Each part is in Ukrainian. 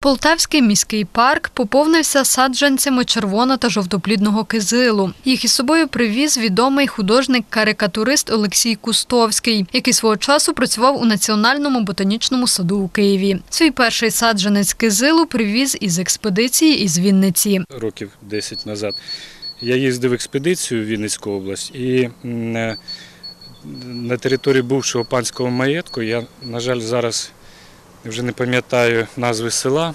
Полтавський міський парк поповнився саджанцями червоно та жовтоплідного кизилу. Їх із собою привіз відомий художник-карикатурист Олексій Кустовський, який свого часу працював у Національному ботанічному саду у Києві. Свій перший саджанець кизилу привіз із експедиції із Вінниці. років 10 назад. Я їздив в експедицію в Вінницьку область і е, на території бувшого панського маєтку, я, на жаль, зараз вже не пам'ятаю назви села.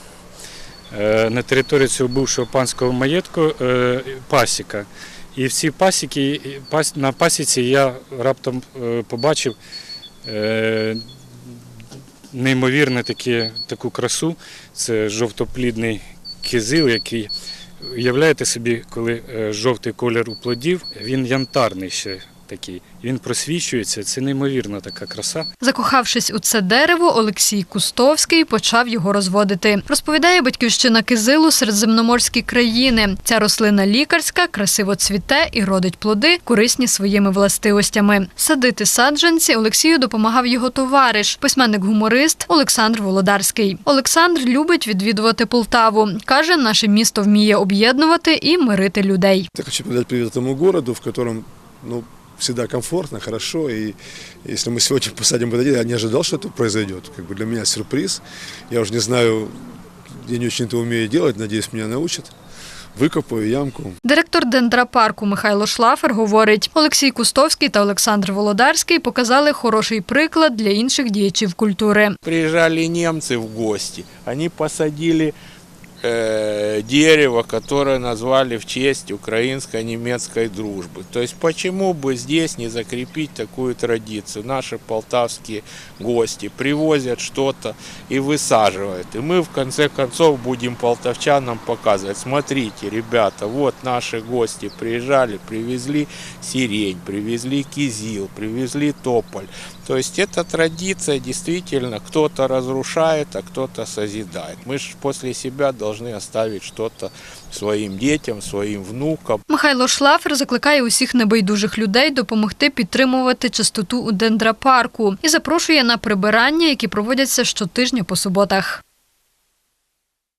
Е, На території цього бувшого панського маєтку е, пасіка. І в цій пасіки, на пасіці я раптом е, побачив неймовірну таку красу. Це жовтоплідний кизил, який уявляєте собі, коли жовтий колір у плодів, він янтарний ще такий. Він просвічується. Це неймовірна така краса. Закохавшись у це дерево, Олексій Кустовський почав його розводити. Розповідає батьківщина кизилу середземноморські країни. Ця рослина лікарська, красиво цвіте і родить плоди, корисні своїми властивостями. Садити саджанці Олексію допомагав його товариш, письменник-гуморист Олександр Володарський. Олександр любить відвідувати Полтаву. каже, наше місто вміє об'єднувати і мирити людей. Я хочу передать привет этому городу, в котором ну, всегда комфортно, хорошо. И если мы сегодня посадим это дерево, я не ожидал, что это произойдет. Как бы для меня сюрприз. Я уже не знаю, я не очень это умею делать, надеюсь, меня научат. Викопаю ямку. Директор дендрапарку Михайло Шлафер говорить, Олексій Кустовський та Олександр Володарський показали хороший приклад для інших діячів культури. Приезжали немцы в гости, они посадили э, дерево, которое назвали в честь украинско-немецкой дружбы. То есть почему бы здесь не закрепить такую традицию? Наши полтавские гости привозят что-то и высаживают. И мы в конце концов будем полтавчанам показывать, смотрите, ребята, вот наши гости приезжали, привезли сирень, привезли кизил, привезли тополь. То есть эта традиция действительно кто-то разрушает, а кто-то созидает. Мы же после себя должны оставить залишити щось своїм дітям, своїм внукам. Михайло Шлафер закликає усіх небайдужих людей допомогти підтримувати чистоту у дендрапарку і запрошує на прибирання, які проводяться щотижня по суботах.